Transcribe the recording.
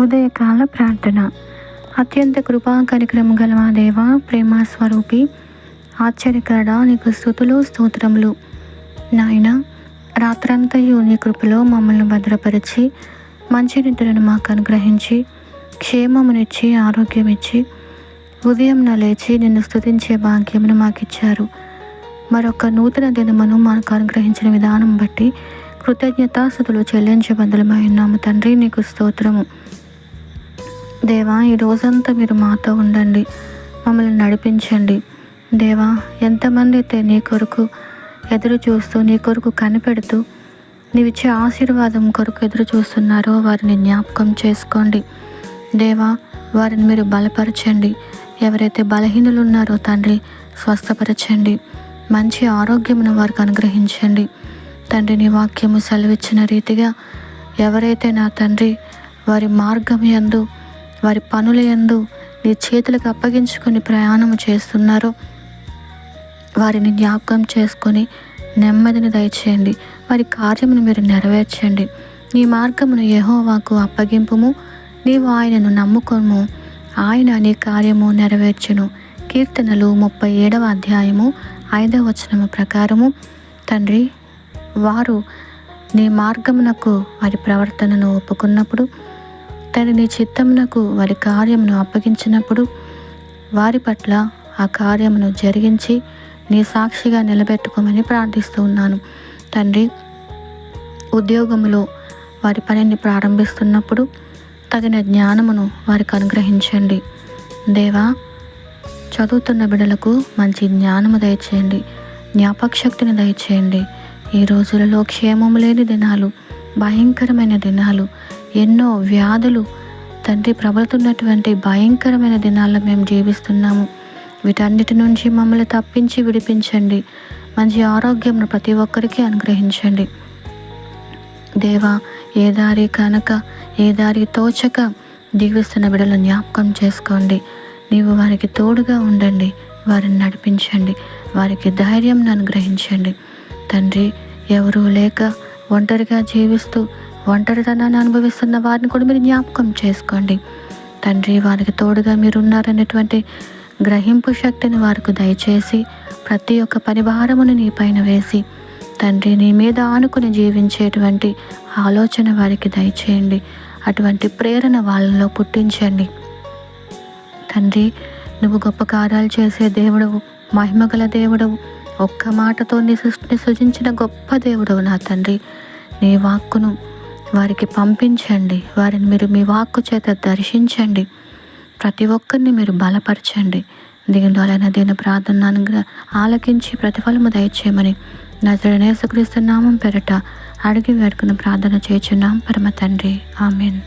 ఉదయకాల ప్రార్థన. అత్యంత కృపా కార్యక్రమం గల దేవ ప్రేమ స్వరూపి ఆశ్చర్యకరడ నీకు స్థుతులు స్తోత్రములు. నాయన రాత్రంతయు నీ కృపలో మమ్మల్ని భద్రపరిచి మంచి నిద్రను మాకు అనుగ్రహించి క్షేమమునిచ్చి ఆరోగ్యం ఇచ్చి ఉదయం లేచి నిన్ను స్థుతించే భాగ్యమును మాకు ఇచ్చారు మరొక నూతన దినమును మాకు అనుగ్రహించిన విధానం బట్టి కృతజ్ఞతాస్థుతులు చెల్లించబద్దలమై ఉన్నాము తండ్రి నీకు స్తోత్రము. దేవా ఈ రోజంతా మీరు మాతో ఉండండి. మమ్మల్ని నడిపించండి. దేవా ఎంతమంది అయితే నీ కొరకు ఎదురు చూస్తూ నీ కొరకు కనిపెడుతూ నీవిచ్చే ఆశీర్వాదం కొరకు ఎదురు చూస్తున్నారో వారిని జ్ఞాపకం చేసుకోండి. దేవా వారిని మీరు బలపరచండి. ఎవరైతే బలహీనులు ఉన్నారో తండ్రి స్వస్థపరచండి. మంచి ఆరోగ్యమును వారికి అనుగ్రహించండి. తండ్రి నీ వాక్యము సెలవిచ్చిన రీతిగా ఎవరైతే నా తండ్రి వారి మార్గం ఎందు వారి పనుల ఎందు నీ చేతులకు అప్పగించుకొని ప్రయాణం చేస్తున్నారో. వారిని జ్ఞాపకం చేసుకొని నెమ్మదిని దయచేయండి. వారి కార్యమును మీరు నెరవేర్చండి. నీ మార్గమును యహోవాకు అప్పగింపుము. నీవు ఆయనను నమ్ముకోము ఆయన నీ కార్యము నెరవేర్చును. కీర్తనలు ముప్పై ఏడవ అధ్యాయము ఐదవ వచనము ప్రకారము. తండ్రి వారు నీ మార్గమునకు వారి ప్రవర్తనను ఒప్పుకున్నప్పుడు తన నీ చిత్తమునకు వారి కార్యమును అప్పగించినప్పుడు వారి పట్ల ఆ కార్యమును జరిగించి నీ సాక్షిగా నిలబెట్టుకోమని ప్రార్థిస్తూ ఉన్నాను. తండ్రి ఉద్యోగములో వారి పనిని ప్రారంభిస్తున్నప్పుడు తగిన జ్ఞానమును వారికి అనుగ్రహించండి. దేవా చదువుతున్న బిడలకు మంచి జ్ఞానము దయచేయండి. జ్ఞాపకశక్తిని దయచేయండి. ఈ రోజులలో క్షేమము లేని దినాలు భయంకరమైన దినాలు ఎన్నో వ్యాధులు. తండ్రి ప్రబలుతున్నటువంటి భయంకరమైన దినాల్లో మేము జీవిస్తున్నాము. వీటన్నిటి నుంచి మమ్మల్ని తప్పించి విడిపించండి. మంచి ఆరోగ్యం ప్రతి ఒక్కరికి అనుగ్రహించండి. దేవా ఏ దారి కనుక ఏ దారి తోచక జీవిస్తున్న బిడలు జ్ఞాపకం చేసుకోండి. నీవు వారికి తోడుగా ఉండండి. వారిని నడిపించండి. వారికి ధైర్యం అనుగ్రహించండి. తండ్రి ఎవరూ లేక ఒంటరిగా జీవిస్తూ ఒంటరితనాన్ని అనుభవిస్తున్న వారిని కూడా మీరు జ్ఞాపకం చేసుకోండి. తండ్రి వారికి తోడుగా మీరు ఉన్నారనేటువంటి గ్రహింపు శక్తిని వారికి దయచేసి ప్రతి ఒక్క పరిభారమును నీ పైన వేసి తండ్రి నీ మీద ఆనుకుని జీవించేటువంటి ఆలోచన వారికి దయచేయండి. అటువంటి ప్రేరణ వాళ్ళలో పుట్టించండి. తండ్రి నువ్వు గొప్ప కార్యాలు చేసే దేవుడవు మహిమగల దేవుడవు ఒక్క మాటతో నీ సృష్టిని సృజించిన గొప్ప దేవుడవు నా తండ్రి. నీ వాక్కును వారికి పంపించండి. వారిని మీరు మీ వాక్కు చేత దర్శించండి. ప్రతి ఒక్కరిని మీరు బలపరచండి. దిగుండాలైన దీని ప్రార్థన ఆలకించి ప్రతిఫలము దయచేయమని నజరనేసుక్రీస్తు నామం పెరట అడిగి వేడుకున్న ప్రార్థన చేయుచున్నాం. పరమ తండ్రి. ఆమెన్.